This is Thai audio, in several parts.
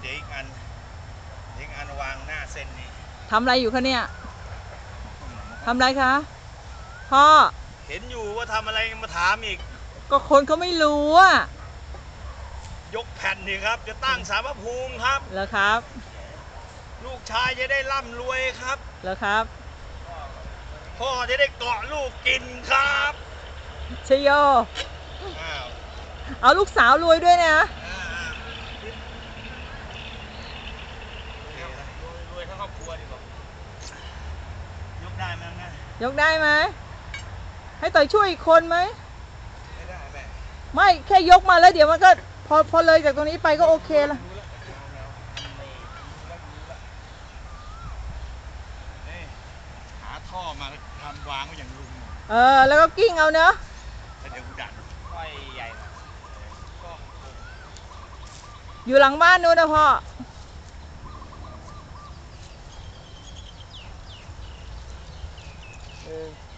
เดี๋ยวอีกอันเดี๋ยวอีกอันวางหน้าเส้นนี้ทำอะไรอยู่คะเนี่ยทำอะไรคะพ่อเห็นอยู่ว่าทำอะไรมาถามอีก ก็คนเขาไม่รู้อะยกแผ่นนี่ครับ จะตั้งสารพระภูมิครับ เหรอครับลูกชายจะได้ร่ำรวยครับ เหรอครับพ่อจะได้เกาะลูกกินครับชโย อ้าวเอาลูกสาวรวยด้วยนะ อ่าอ่าโอเคนะรวยรวยทั้งครอบครัวดีกว่ายก ได้ไหมแม่ยกได้ไหมให้ต่อยช่วยอีกคนไหมไม่ได้แม่ไม่แค่ยกมาแล้วเดี๋ยวมันก็พอพอเลยจากตรงนี้ไปก็โอเคละรู้แล้วเอาแล้วทำไม่รู้แล้วรู้แล้วนี่หาท่อมาทำวางไว้อย่างลุงเออ แล้วก็กิ้งเอาเนอะแล้วเดี๋ยวกูดันไฟใหญ่หน่อยก็อยู่หลังบ้านนู้นนะพ่อ เ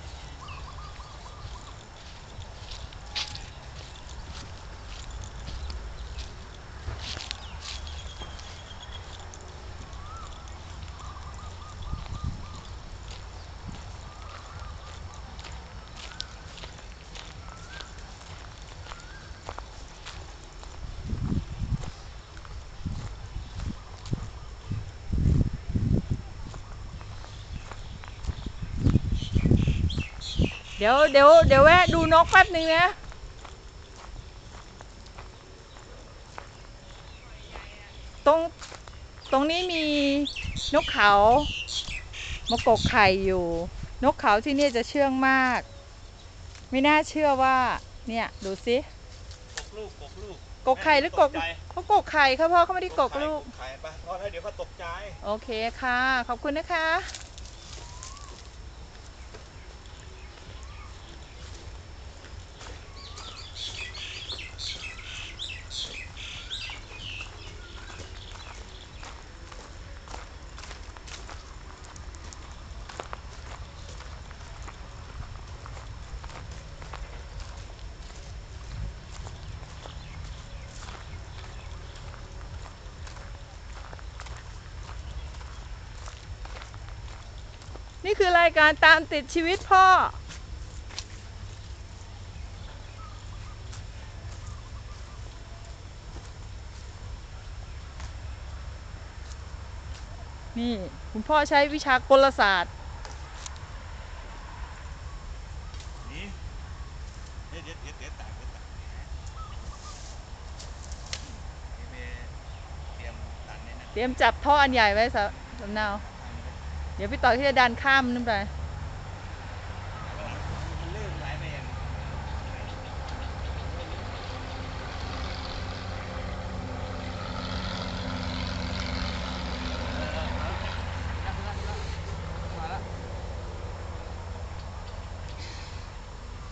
ดี๋ยวเดี๋ยวเดี๋ยวแวะดูนกแป๊บหนึ่งนะตรงตรงนี้มีนกเขามากกไข่อยู่ นกเขาที่นี่จะเชื่องมาก ไม่น่าเชื่อว่า เนี่ยดูสิกกลูกกกลูกกกไข่หรือกกตใจเขากกไข่ค่ะพ่อเขาไม่ได้กกลูกไข่ไปเพราะแล้วเดี๋ยวเขาตกใจ โอเคค่ะ ขอบคุณนะคะ นี่คือรายการตามติดชีวิตพ่อ นี่คุณพ่อใช้วิชากลศาสตร์นี่เดี๋ยวเดี๋ยวเดี๋ยวเดี๋ยวแตกเดี๋ยวแตกเดี๋ยวเตรียมดันเตรียมจับท่ออันใหญ่ไว้สะสำเนา เดี๋ยวพี่ต่อยที่จะดันข้ามนั่นไปมันลื่นไหลไปเอง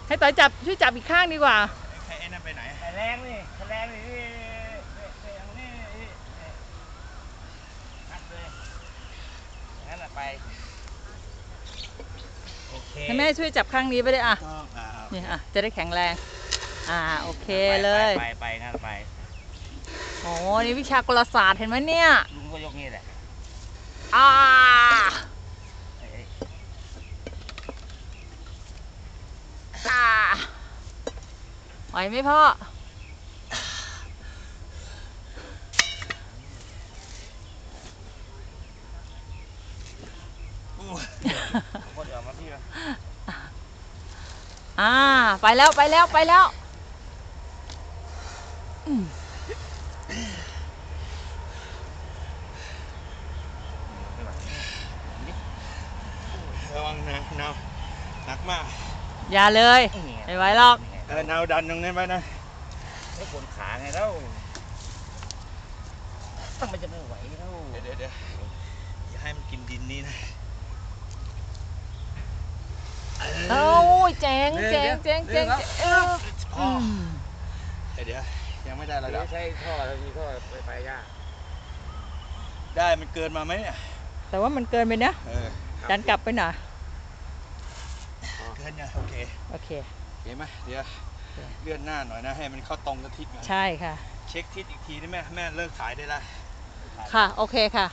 ให้ต่อยจับช่วยจับอีกข้างดีกว่าไอ้ไอ้นั่นไปไหนไข่แรงนี่ไข่แรงนี่นี่นี่อย่างนี้นี่นัดเลยงั้นแหละไป โอเคให้แม่ช่วยจับข้างนี้ไปได้อะก็อ่านี่อะจะได้แข็งแรง อ่าโอเคเลย ไปไปงั้นไปโอ้นี่วิชากลศาสตร์เห็นไหมเนี่ย ลุงก็ยกนี่แหละอ่า เอ้ยอ่าไหวไหมพ่อ อู้คนเดี๋ยวมาพี่มาอ่า ไปแล้วไปแล้วไปแล้วอืมระวังนะนาวหนักมาก อย่าเลยไม่ไหวหรอกเออนาวดันตรงนี้ไปนะไม่ปวดขาไงแล้วต้องมันจะไม่ไหวแล้วเดี๋ยวเดี๋ยวเดี๋ยวอย่าให้มันกินดินนี้นะ เอ้าเจ๋งเจ๋งเจ๋งเจ๋งเจ๋งเอออ๋ออืมเดี๋ยวเดี๋ยวยังไม่ได้ระดัเดี๋ยบวใช้ท่อแล้วมีท่อไฟไฟยากได้มันเกินมาไหมเนี่ยแต่ว่ามันเกินไปนะเออดันกลับไปหน่อยเกินเนี่ยโอเคโอเคเห็นไหมเดี๋ยวโอเคเลื่อนหน้าหน่อยนะให้มันเข้าตรงกับทิศก่อนใช่ค่ะ เช็คทิศอีกทีได้ไหมแม่เลิกขายได้ละค่ะ โอเคค่ะ